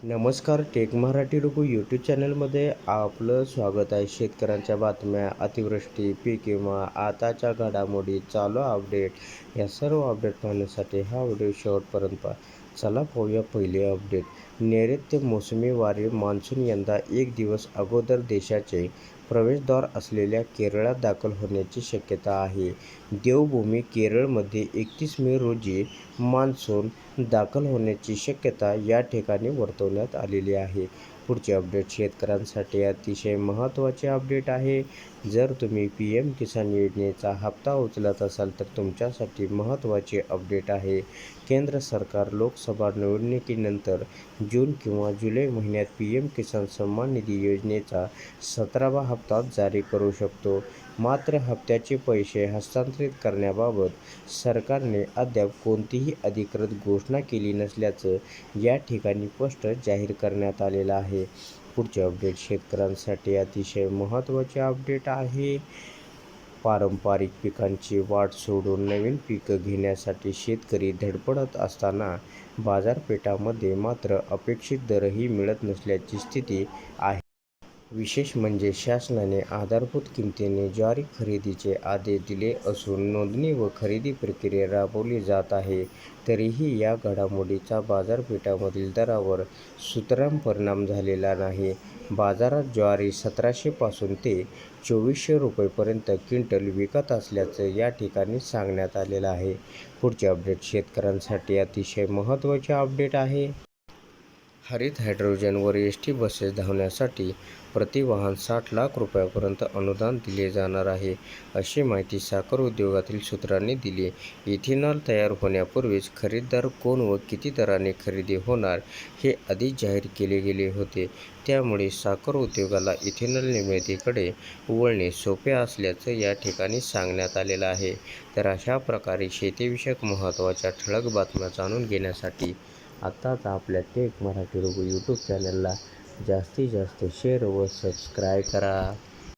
नमस्कार take Marathi रुपू YouTube चॅनलमध्ये आपलं स्वागत आहे. शेतकऱ्यांच्या बातम्या अतिवृष्टी पीक विमा आताच्या घडामोडी चालू अपडेट या सर्व अपडेट पाहण्यासाठी हा व्हिडिओ शेवटपर्यंत पहा. चला पाहूया पहिले अपडेट नैऋत्य मोसमी वारे मान्सून यंदा एक दिवस अगोदर देशाचे प्रवेशद्वार असलेल्या केरळात दाखल होण्याची शक्यता आहे. देवभूमी केरळमध्ये एकतीस मे रोजी मान्सून दाखल होण्याची शक्यता या ठिकाणी वर्तवण्यात आलेली आहे. पुढचे अपडेट शेतकऱ्यांसाठी अतिशय महत्त्वाचे अपडेट आहे. जर तुम्ही पी एम किसान योजनेचा हप्ता उचलत असाल तर तुमच्यासाठी महत्त्वाचे अपडेट आहे. केंद्र सरकार लोकसभा निवडणुकीनंतर जून किंवा जुलै महिन्यात पी एम किसान सन्मान निधी योजनेचा सतरावा हप्ता जारी करू शकतो. मात्र हप्त्याचे पैसे हस्तांतरित करण्याबाबत सरकारने अद्याप कोणतीही अधिकृत घोषणा केली नसल्याचं या ठिकाणी स्पष्ट जाहीर करण्यात आलेलं आहे. पुढचे अपडेट शेतकऱ्यांसाठी अतिशय महत्त्वाचे अपडेट आहे. पारंपरिक पिकांची वाट सोडून नवीन पिकं घेण्यासाठी शेतकरी धडपडत असताना बाजारपेठामध्ये मात्र अपेक्षित दरही मिळत नसल्याची स्थिती आहे. विशेष म्हणजे शासनाने आधारभूत किमतीने ज्वारी खरेदीचे आदेश दिले असून नोंदणी व खरेदी प्रक्रिया राबवली जात आहे. तरीही या घडामोडीचा बाजारपेठामधील दरावर सुतराम परिणाम झालेला नाही. बाजारात ज्वारी सतराशेपासून ते चोवीसशे रुपयेपर्यंत क्विंटल विकत असल्याचं या ठिकाणी सांगण्यात आलेलं आहे. पुढचे अपडेट शेतकऱ्यांसाठी अतिशय महत्त्वाचे अपडेट आहे. हरित हायड्रोजनवर एस टी बसेस धावण्यासाठी प्रतिवाहन साठ लाख रुपयापर्यंत अनुदान दिले जाणार आहे अशी माहिती साखर उद्योगातील सूत्रांनी दिली. इथेनॉल तयार होण्यापूर्वीच खरेदीदार कोण व किती दराने खरेदी होणार हे आधीच जाहीर केले गेले होते. त्यामुळे साखर उद्योगाला इथेनॉल निर्मितीकडे वळणे सोपे असल्याचं या ठिकाणी सांगण्यात आलेलं आहे. तर अशा प्रकारे शेतीविषयक महत्त्वाच्या ठळक बातम्या जाणून घेण्यासाठी आत्ताच आपल्या टेक मराठी लोक यूट्यूब चॅनलला जास्तीत जास्त शेअर व सबस्क्राईब करा.